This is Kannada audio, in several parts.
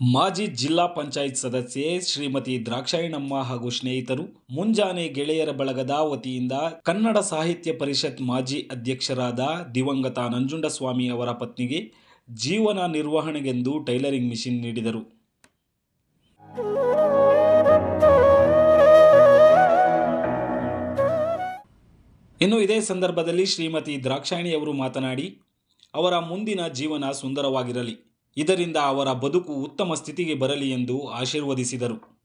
ಮಾಜಿ ಜಿಲ್ಲಾ ಪಂಚಾಯತ್ ಸದಸ್ಯೆ ಶ್ರೀಮತಿ ದ್ರಾಕ್ಷಾಯಣಮ್ಮ ಹಾಗೂ ಸ್ನೇಹಿತರು ಮುಂಜಾನೆ ಗೆಳೆಯರ ಬಳಗದ ವತಿಯಿಂದ ಕನ್ನಡ ಸಾಹಿತ್ಯ ಪರಿಷತ್ ಮಾಜಿ ಅಧ್ಯಕ್ಷರಾದ ದಿವಂಗತ ನಂಜುಂಡಸ್ವಾಮಿ ಅವರ ಪತ್ನಿಗೆ ಜೀವನ ನಿರ್ವಹಣೆಗೆಂದು ಟೈಲರಿಂಗ್ ಮಿಷಿನ್ ನೀಡಿದರು. ಇನ್ನು ಇದೇ ಸಂದರ್ಭದಲ್ಲಿ ಶ್ರೀಮತಿ ದ್ರಾಕ್ಷಾಯಿಣಿಯವರು ಮಾತನಾಡಿ, ಅವರ ಮುಂದಿನ ಜೀವನ ಸುಂದರವಾಗಿರಲಿ. ಇದರಿಂದ ಅವರ ಬದುಕು ಉತ್ತಮ ಸ್ಥಿತಿಗೆ ಬರಲಿ ಎಂದು ಆಶೀರ್ವದಿಸಿದರು.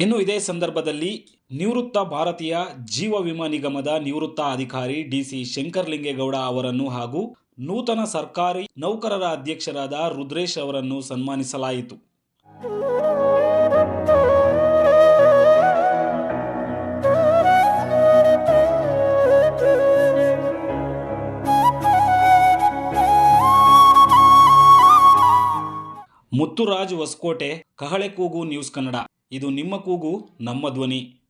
ಇನ್ನು ಇದೇ ಸಂದರ್ಭದಲ್ಲಿ ನಿವೃತ್ತ ಭಾರತೀಯ ಜೀವ ವಿಮಾ ನಿಗಮದ ನಿವೃತ್ತ ಅಧಿಕಾರಿ ಡಿಸಿ ಶಂಕರಲಿಂಗೇಗೌಡ ಅವರನ್ನು ಹಾಗೂ ನೂತನ ಸರ್ಕಾರಿ ನೌಕರರ ಅಧ್ಯಕ್ಷರಾದ ರುದ್ರೇಶ್ ಅವರನ್ನು ಸನ್ಮಾನಿಸಲಾಯಿತು. ಮುತ್ತುರಾಜ್ ಹೊಸಕೋಟೆ, ಕಹಳೆ ಕೂಗು ನ್ಯೂಸ್ ಕನ್ನಡ. ಇದು ನಿಮ್ಮ ಕೂಗು ನಮ್ಮ ಧ್ವನಿ.